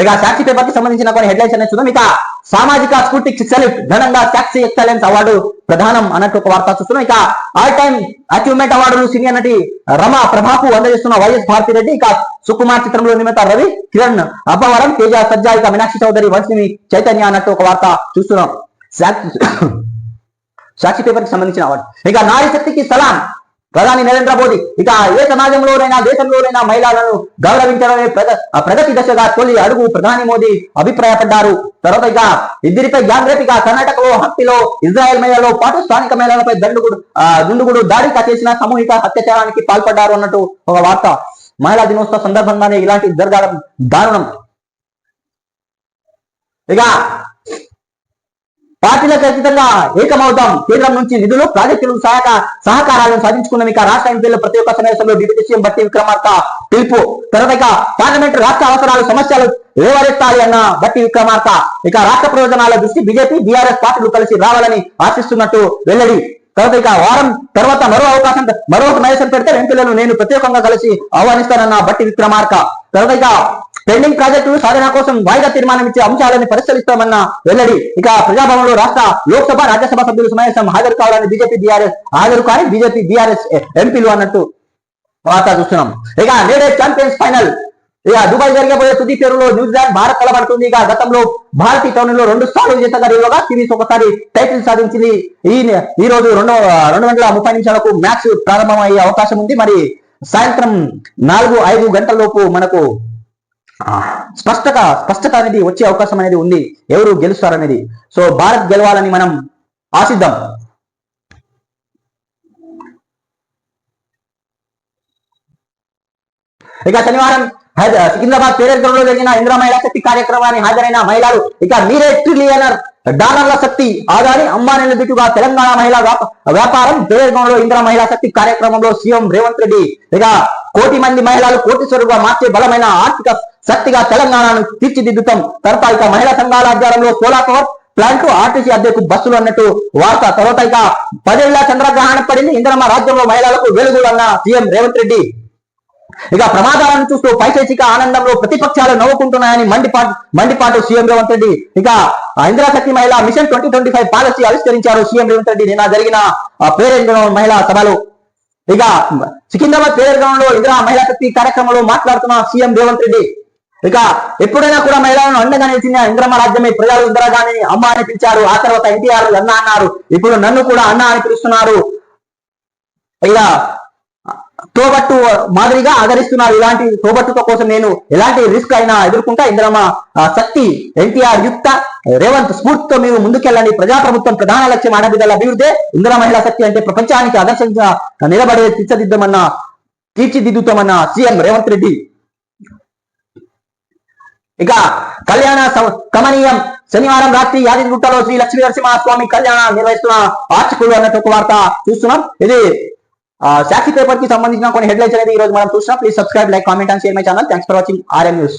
ఇక సాక్షి పేపర్కి సంబంధించిన కొన్ని హెడ్లైన్స్ అనేది చూద్దాం. ఇక సామాజిక స్ఫూర్తి సెల్ఫ్ ఘనంగా సాక్షి ఎక్సలెన్స్ అవార్డు ప్రధానం అన్నట్టు ఒక వార్త చూస్తున్నాం. ఇక ఆల్ టైమ్ అచీవ్మెంట్ అవార్డులు సీనియర్ నటి రమ ప్రభాకు అందజేస్తున్న వైఎస్ భారతిరెడ్డి. ఇక సుకుమార్ చిత్రంలో నిమిత రవి కిరణ్ అబ్బవరం తేజ సజ్జా ఇక మీనాక్షి చౌదరి వంశిని చైతన్య అన్నట్టు ఒక వార్త చూస్తున్నాం. సాక్షి పేపర్కి సంబంధించిన అవార్డు. ఇక నారీ శక్తికి సలాం ప్రధాని నరేంద్ర మోదీ ఇక ఏ సమాజంలోనైనా దేశంలోనైనా మహిళలను గౌరవించడమే ప్రగతి దశగా తొలి అడుగు ప్రధాని మోదీ అభిప్రాయపడ్డారు. తర్వాత ఇక ఇద్దరిపై జాగ్రత్తగా కర్ణాటకలో హత్యలో ఇజ్రాయెల్ మహిళలో పాటు స్థానిక మహిళలపై దండుగుడు దుండుగుడు దాడిగా చేసిన సామూహిక అత్యాచారానికి పాల్పడ్డారు అన్నట్టు ఒక వార్త. మహిళా దినోత్సవ సందర్భంగానే ఇలాంటి జరగడం దారుణం. ఇక పార్టీలకు ఖచ్చితంగా ఏకమవుతాం. కేంద్రం నుంచి నిధులు ప్రాజెక్టులు సహాయక సహకారాలను సాధించుకున్న ఇక రాష్ట్ర ఎంపీల ప్రతి ఒక్క సమావేశంలో డిప్యూటీ సీఎం బట్టి విక్రమార్క పిలుపు. తర్వాత ఇక పార్లమెంట్ రాష్ట్ర అవసరాలు సమస్యలు వివరిస్తాయి అన్న బట్టి విక్రమార్క ఇక రాష్ట్ర ప్రయోజనాల దృష్టి బీజేపీ బీఆర్ఎస్ పార్టీలు కలిసి రావాలని ఆశిస్తున్నట్టు వెల్లడి. తర్వాత ఇక వారం తర్వాత మరో అవకాశం మరో సమావేశం పెడితే ఎంపీలను నేను ప్రత్యేకంగా కలిసి ఆహ్వానిస్తానన్న బట్టి విక్రమార్క. తర్వాత ఇక పెండింగ్ ప్రాజెక్టులు సాధన కోసం వాయిదా తీర్మానం ఇచ్చే అంశాలను పరిశీలిస్తామన్న వెల్లడి. ఇక ప్రజాభవన్లో రాష్ట్ర లోక్సభ రాజ్యసభ సభ్యులు సమావేశం హాజరు కావాలని బీజేపీ బీఆర్ఎస్ హాజరు కాని బీజేపీ బీఆర్ఎస్ ఎంపీలు అన్నట్టు వార్త చూస్తున్నాం. ఇక నేడే ఛాంపియన్స్ ఫైనల్. ఇక దుబాయ్ జరగబోయే తుది పేరులో న్యూజిలాండ్ భారత్ తలబడుతుంది ఇక గతంలో భారతీ టౌన్లో రెండు సార్లు విజేతగా నిలవగా సిరీస్ ఒకసారి టైటిల్ సాధించింది. ఈ ఈ రోజు రెండు రెండు గంటల ముప్పై నిమిషాలకు మ్యాచ్ ప్రారంభమయ్యే అవకాశం ఉంది. మరి సాయంత్రం నాలుగు ఐదు గంటల లోపు మనకు స్పష్టత స్పష్టత అనేది వచ్చే అవకాశం అనేది ఉంది. ఎవరు గెలుస్తారనేది. సో భారత్ గెలవాలని మనం ఆశిద్దాం. ఇక శనివారం హైద- సికింద్రాబాద్లో జరిగిన ఇంద్ర మహిళా శక్తి కార్యక్రమానికి హాజరైన మహిళలు ఇక మీరే ట్రిలియనర్. డాలర్ల శక్తి ఆదాని అంబానీల దిటుగా తెలంగాణ మహిళా వ్యాప- వ్యాపారం పేరేరులో ఇంద్ర మహిళా శక్తి కార్యక్రమంలో సీఎం రేవంత్ రెడ్డి. ఇక కోటి మంది మహిళలు కోటీశ్వరుగా మార్చే బలమైన ఆర్థిక శక్తిగా తెలంగాణను తీర్చిదిద్దుతాం. తర్వాత ఇక మహిళా సంఘాల ఆధ్వర్యంలో సోలార్ పవర్ ప్లాంట్ ఆర్టీసీ అద్దెకు బస్సులు అన్నట్టు వార్త తర్వాత ఇక పదేళ్ళ చంద్రగ్రహణం పడింది. ఇంద్రమ రాజ్యంలో మహిళలకు వెలుగులు అన్న సీఎం రేవంత్ రెడ్డి. ఇక ప్రమాదాలను చూస్తూ పైశైచిక ఆనందంలో ప్రతిపక్షాలు నవ్వుకుంటున్నాయని మండిపాటు మండిపాటు సీఎం రేవంత్ రెడ్డి. ఇక ఇంద్రాశక్తి మహిళ mission twenty twenty five policy ఆవిష్కరించారు సీఎం రేవంత్ రెడ్డి. నిన్న జరిగిన పేరెంట్ మహిళా సభలో. ఇక సికింద్రాబాద్ పేరెంట్ ఇందిరా మహిళా శక్తి కార్యక్రమంలో మాట్లాడుతున్న సీఎం రేవంత్ రెడ్డి. ఇక ఎప్పుడైనా కూడా మహిళలను అండగా నిలిచిన ఇంద్రమ రాజ్యమే ప్రజలు ఇందిరాగాని అమ్మ అని పిలిచారు. ఆ తర్వాత ఎన్టీఆర్ అన్న అన్నారు. ఇప్పుడు నన్ను కూడా అన్న అని పిలుస్తున్నారు. ఇలా తోబట్టు మాదిరిగా ఆదరిస్తున్నారు. ఇలాంటి తోబట్టుతో కోసం నేను ఎలాంటి రిస్క్ అయినా ఎదుర్కొంటా ఇంద్రమ్మ శక్తి ఎన్టీఆర్ యుక్త రేవంత్ స్ఫూర్తితో మేము ముందుకెళ్ళండి. ప్రజాప్రభుత్వం ప్రధాన లక్ష్యం ఆడబిడ్డల అభివృద్ధి. ఇంద్ర మహిళా శక్తి అంటే ప్రపంచానికి ఆదర్శంగా నిలబడే తీర్చదిద్దామన్న తీర్చిదిద్దుతామన్న సీఎం రేవంత్ రెడ్డి ఇక కళ్యాణ కమనీయం శనివారం రాత్రి యాదగిరిగుట్టలో శ్రీ లక్ష్మీ నరసింహస్వామి కళ్యాణ నిర్వహిస్తున్న ఆర్చకులు అన్నట్టు ఒక వార్త చూస్తున్నాం. ఇది ఆ, సాక్షి పేపర్కి సంబంధించిన కొన్ని హెడ్లైన్స్ అనేది ఈ రోజు మనం చూస్తున్నాం. Please subscribe like comment and share my channel. Thanks for watching RM news.